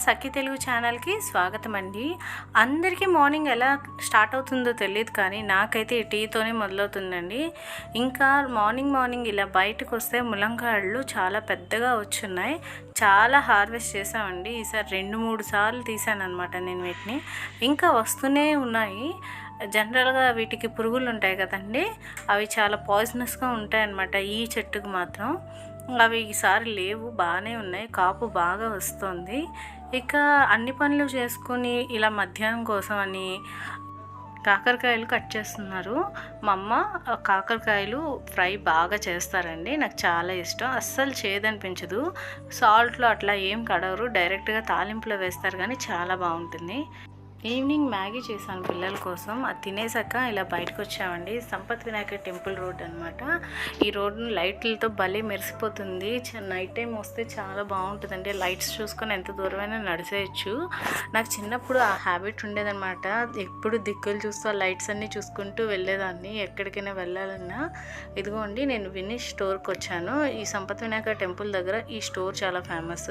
సఖి తెలుగు ఛానల్కి స్వాగతం అండి అందరికీ మార్నింగ్ ఎలా స్టార్ట్ అవుతుందో తెలియదు కానీ నాకైతే టీతోనే మొదలవుతుందండి. ఇంకా మార్నింగ్ మార్నింగ్ ఇలా బయటకు వస్తే ములంకాళ్ళు చాలా పెద్దగా వచ్చున్నాయి. చాలా హార్వెస్ట్ చేసామండి ఈసారి రెండు మూడు సార్లు తీసాను అనమాట నేను వీటిని. ఇంకా వస్తూనే ఉన్నాయి. జనరల్గా వీటికి పురుగులు ఉంటాయి కదండి. అవి చాలా పాయిజనస్గా ఉంటాయి అన్నమాట ఈ చెట్టుకు మాత్రం. అవి ఈసారి లేవు బాగానే ఉన్నాయి. కాపు బాగా వస్తుంది. ఇక అన్ని పనులు చేసుకొని ఇలా మధ్యాహ్నం కోసం అని కాకరకాయలు కట్ చేస్తున్నారు. మా అమ్మ కాకరకాయలు ఫ్రై బాగా చేస్తారండి. నాకు చాలా ఇష్టం. అస్సలు చేదనిపించదు సాల్ట్లో అట్లా ఏం కడవరు. డైరెక్ట్గా తాలింపులో వేస్తారు కానీ చాలా బాగుంటుంది. ఈవినింగ్ మ్యాగీ చేశాను పిల్లల కోసం. అది తినేసాక ఇలా బయటకు వచ్చామండి. సంపత్ వినాయక టెంపుల్ రోడ్ అనమాట ఈ రోడ్ను లైట్లతో భలే మెరిసిపోతుంది. చ- నైట్ టైం వస్తే చాలా బాగుంటుందండి. లైట్స్ చూసుకొని ఎంత దూరమైనా నడిచేయచ్చు నాకు చిన్నప్పుడు ఆ హ్యాబిట్ ఉండేదన్నమాట. ఎప్పుడు దిక్కులు చూస్తూ ఆ లైట్స్ అన్నీ చూసుకుంటూ వెళ్ళేదాన్ని ఎక్కడికైనా వెళ్ళాలన్నా. ఇదిగోండి నేను విని స్టోర్కి వచ్చాను. ఈ సంపత్ వినాయక టెంపుల్ దగ్గర ఈ స్టోర్ చాలా ఫేమస్.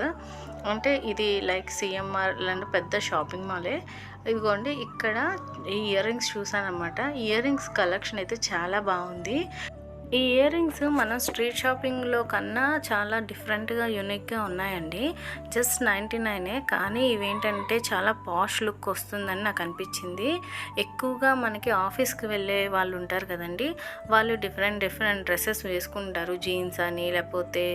అంటే ఇది లైక్ సిఎంఆర్ లాంటి పెద్ద షాపింగ్ మాలే. ఇదిగోండి ఇక్కడ ఈ ఇయర్ రింగ్స్ చూసానమాట ఇయర్ రింగ్స్ కలెక్షన్ అయితే చాలా బాగుంది. ఈ ఇయర్ రింగ్స్ మనం స్ట్రీట్ షాపింగ్లో కన్నా చాలా డిఫరెంట్గా యూనిక్గా ఉన్నాయండి. జస్ట్ నైంటీ నైనే కానీ ఇవేంటంటే చాలా పాష్ లుక్ వస్తుందని నాకు అనిపించింది. ఎక్కువగా మనకి ఆఫీస్కి వెళ్ళే వాళ్ళు ఉంటారు కదండి వాళ్ళు డిఫరెంట్ డిఫరెంట్ డ్రెస్సెస్ వేసుకుంటారు. జీన్స్ అని లేకపోతే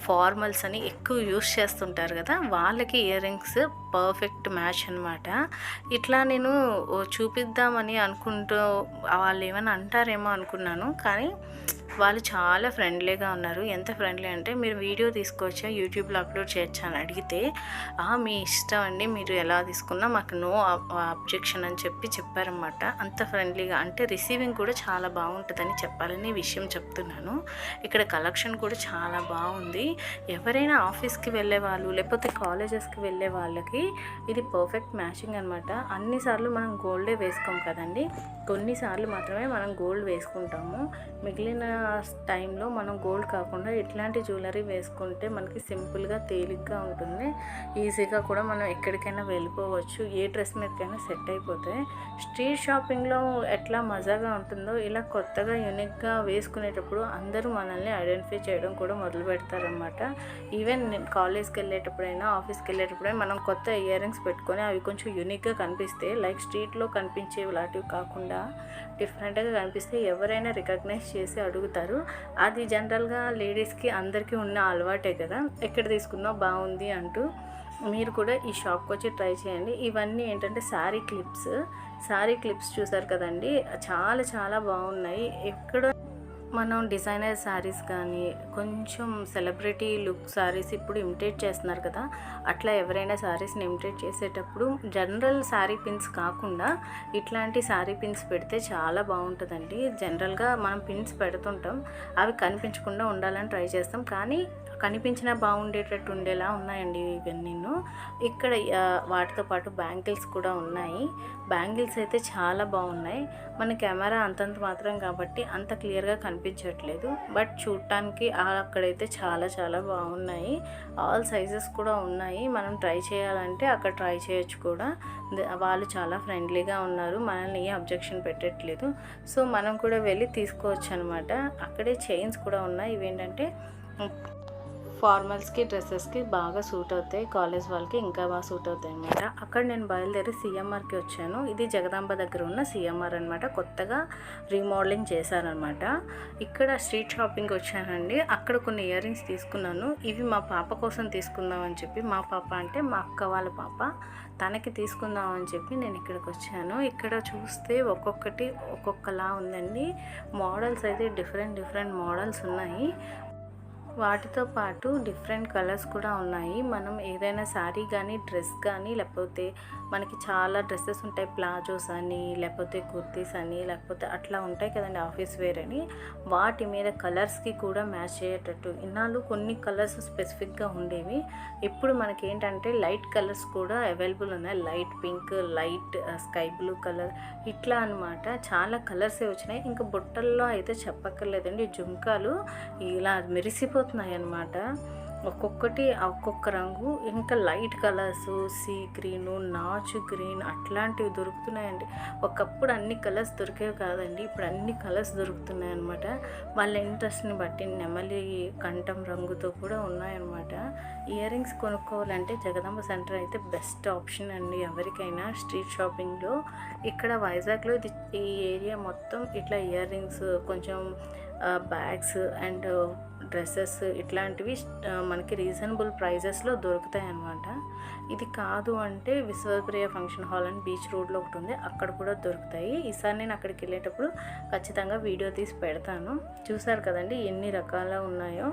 ఫార్మల్స్ అని ఎక్కువ యూస్ చేస్తుంటారు కదా వాళ్ళకి ఇయర్ రింగ్స్ పర్ఫెక్ట్ మ్యాచ్ అనమాట ఇట్లా నేను చూపిద్దామని అనుకుంటూ వాళ్ళు ఏమైనా అంటారేమో అనుకున్నాను. కానీ వాళ్ళు చాలా ఫ్రెండ్లీగా ఉన్నారు. ఎంత ఫ్రెండ్లీ అంటే మీరు వీడియో తీసుకొచ్చా యూట్యూబ్లో అప్లోడ్ చేయొచ్చా అని అడిగితే మీ ఇష్టం అండి మీరు ఎలా తీసుకున్నా మాకు నో అబ్జెక్షన్ అని చెప్పి చెప్పారనమాట అంత ఫ్రెండ్లీగా అంటే రిసీవింగ్ కూడా చాలా బాగుంటుందని చెప్పాలని విషయం చెప్తున్నాను. ఇక్కడ కలెక్షన్ కూడా చాలా బాగుంది. ఎవరైనా ఆఫీస్కి వెళ్ళే వాళ్ళు లేకపోతే కాలేజెస్కి వెళ్ళే వాళ్ళకి ఇది పర్ఫెక్ట్ మ్యాచింగ్ అనమాట అన్నిసార్లు మనం గోల్డే వేసుకోం కదండి. కొన్నిసార్లు మాత్రమే మనం గోల్డ్ వేసుకుంటాము. మిగిలిన టైంలో మనం గోల్డ్ కాకుండా ఇట్లాంటి జ్యువెలరీ వేసుకుంటే మనకి సింపుల్గా తేలిగ్గా ఉంటుంది. ఈజీగా కూడా మనం ఎక్కడికైనా వెళ్ళిపోవచ్చు. ఏ డ్రెస్ మీదకైనా సెట్ అయిపోతాయి స్ట్రీట్ షాపింగ్లో ఎట్లా మజాగా ఉంటుందో ఇలా కొత్తగా యూనిక్గా వేసుకునేటప్పుడు అందరూ మనల్ని ఐడెంటిఫై చేయడం కూడా మొదలు పెడతారనమాట ఈవెన్ నేను కాలేజ్కి వెళ్ళేటప్పుడైనా ఆఫీస్కి వెళ్ళేటప్పుడైనా మనం కొత్త ఇయర్ రింగ్స్ పెట్టుకొని అవి కొంచెం యూనిక్గా కనిపిస్తే లైక్ స్ట్రీట్లో కనిపించే లాంటివి కాకుండా డిఫరెంట్గా కనిపిస్తే ఎవరైనా రికగ్నైజ్ చేసి అడుగుతారు. అది జనరల్గా లేడీస్కి అందరికీ ఉన్న అలవాటే కదా. ఎక్కడ తీసుకున్నా బాగుంది అంటూ మీరు కూడా ఈ షాప్కి వచ్చి ట్రై చేయండి. ఇవన్నీ ఏంటంటే శారీ క్లిప్స్ శారీ క్లిప్స్ చూసారు కదండి? చాలా చాలా బాగున్నాయి. ఎక్కడ మనం డిజైనర్ శారీస్ కానీ కొంచెం సెలబ్రిటీ లుక్ శారీస్ ఇప్పుడు ఇమిటేట్ చేస్తున్నారు కదా. అట్లా ఎవరైనా శారీస్ని ఇమిటేట్ చేసేటప్పుడు జనరల్ శారీ పిన్స్ కాకుండా ఇట్లాంటి శారీ పిన్స్ పెడితే చాలా బాగుంటుందండి. జనరల్గా మనం పిన్స్ పెడుతుంటాం. అవి కనిపించకుండా ఉండాలని ట్రై చేస్తాం. కానీ కనిపించినా బాగుండేటట్టు ఉండేలా ఉన్నాయండి ఇవన్నీ. ఇక్కడ వాటితో పాటు బ్యాంగిల్స్ కూడా ఉన్నాయి. బ్యాంగిల్స్ అయితే చాలా బాగున్నాయి. మన కెమెరా అంతంత మాత్రం కాబట్టి అంత క్లియర్గా కనిపించట్లేదు. బట్ చూడటానికి అక్కడైతే చాలా చాలా బాగున్నాయి. ఆల్ సైజెస్ కూడా ఉన్నాయి. మనం ట్రై చేయాలంటే అక్కడ ట్రై చేయొచ్చు కూడా. ద- వాళ్ళు చాలా ఫ్రెండ్లీగా ఉన్నారు. మనల్ని ఏ అబ్జెక్షన్ పెట్టట్లేదు. సో మనం కూడా వెళ్ళి తీసుకోవచ్చు అనమాట అక్కడే చైన్స్ కూడా ఉన్నాయి. ఇవేంటంటే ఫార్మల్స్కి డ్రెస్సెస్కి బాగా సూట్ అవుతాయి. కాలేజ్ వాళ్ళకి ఇంకా బాగా సూట్ అవుతాయి అనమాట అక్కడ నేను బయలుదేరి సిఎంఆర్కి వచ్చాను. ఇది జగదాంబ దగ్గర ఉన్న సిఎంఆర్ అనమాట కొత్తగా రీమోడలింగ్ చేశారనమాట ఇక్కడ స్ట్రీట్ షాపింగ్కి వచ్చానండి. అక్కడ కొన్ని ఇయర్ రింగ్స్ తీసుకున్నాను. ఇవి మా పాప కోసం తీసుకుందామని చెప్పి మా పాప అంటే మా అక్క వాళ్ళ పాప తనకి తీసుకుందామని చెప్పి నేను ఇక్కడికి వచ్చాను. ఇక్కడ చూస్తే ఒక్కొక్కటి ఒక్కొక్కలా ఉందండి. మోడల్స్ అయితే డిఫరెంట్ డిఫరెంట్ మోడల్స్ ఉన్నాయి. వాటితో పాటు డిఫరెంట్ కలర్స్ కూడా ఉన్నాయి. మనం ఏదైనా శారీ కానీ డ్రెస్ కానీ లేకపోతే మనకి చాలా డ్రెస్సెస్ ఉంటాయి. ప్లాజోస్ అని లేకపోతే కుర్తీస్ అని లేకపోతే అట్లా ఉంటాయి కదండి ఆఫీస్ వేర్ అని. వాటి మీద కలర్స్కి కూడా మ్యాచ్ అయ్యేటట్టు. ఇన్నాళ్ళు కొన్ని కలర్స్ స్పెసిఫిక్గా ఉండేవి. ఇప్పుడు మనకి ఏంటంటే లైట్ కలర్స్ కూడా అవైలబుల్ ఉన్నాయి. Light pink light sky blue colour ఇట్లా అన్నమాట. చాలా కలర్సే వచ్చినాయి. ఇంకా బుట్టల్లో అయితే చెప్పక్కర్లేదండి. జుంకాలు ఇలా మెరిసిపోతున్నాయి అన్నమాట ఒక్కొక్కటి ఒక్కొక్క రంగు ఇంకా లైట్ కలర్స్ సీ గ్రీను నాచు గ్రీన్ అట్లాంటివి దొరుకుతున్నాయండి. ఒకప్పుడు అన్ని కలర్స్ దొరికేవి కాదండి ఇప్పుడు అన్ని కలర్స్ దొరుకుతున్నాయి అనమాట వాళ్ళ ఇంట్రెస్ట్ని బట్టి నెమలి కంఠం రంగుతో కూడా ఉన్నాయన్నమాట. ఇయర్ రింగ్స్ కొనుక్కోవాలంటే జగదంబ సెంటర్ అయితే బెస్ట్ ఆప్షన్ అండి ఎవరికైనా స్ట్రీట్ షాపింగ్లో. ఇక్కడ వైజాగ్లో ఇది ఈ ఏరియా మొత్తం ఇట్లా ఇయర్ రింగ్స్ కొంచెం బ్యాగ్స్ అండ్ డ్రెస్సెస్ ఇట్లాంటివి మనకి రీజనబుల్ ప్రైజెస్లో దొరుకుతాయి అన్నమాట ఇది కాదు అంటే విశ్వప్రియ ఫంక్షన్ హాల్ అని బీచ్ రోడ్లో ఒకటి ఉంది. అక్కడ కూడా దొరుకుతాయి. ఈసారి నేను అక్కడికి వెళ్ళేటప్పుడు ఖచ్చితంగా వీడియో తీసి పెడతాను. చూసారు కదండి ఎన్ని రకాల ఉన్నాయో.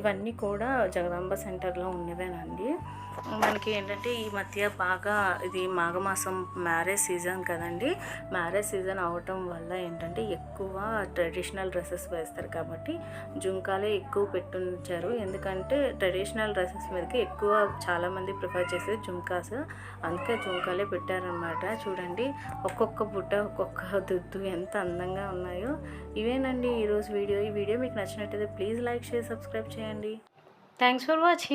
ఇవన్నీ కూడా జగదాంబ సెంటర్లో ఉన్నవేనండి. మనకి ఏంటంటే ఈ మధ్య బాగా ఇది మాఘమాసం మ్యారేజ్ సీజన్ కదండి. మ్యారేజ్ సీజన్ అవటం వల్ల ఏంటంటే ఎక్కువ ట్రెడిషనల్ డ్రెస్సెస్ వేస్తారు కాబట్టి జుంకాలే ఎక్కువ పెట్టుంచారు. ఎందుకంటే ట్రెడిషనల్ డ్రెస్సెస్ మీదకి ఎక్కువ చాలామంది ప్రిఫర్ చేసేది జుంకాస్ అందుకే జుంకాలే పెట్టారనమాట చూడండి ఒక్కొక్క బుట్ట ఒక్కొక్క దుద్దు ఎంత అందంగా ఉన్నాయో. ఇవేనండి ఈరోజు వీడియో. ఈ వీడియో మీకు నచ్చినట్టయితే ప్లీజ్ లైక్ షేర్ సబ్స్క్రైబ్ చేయండి. Thanks for watching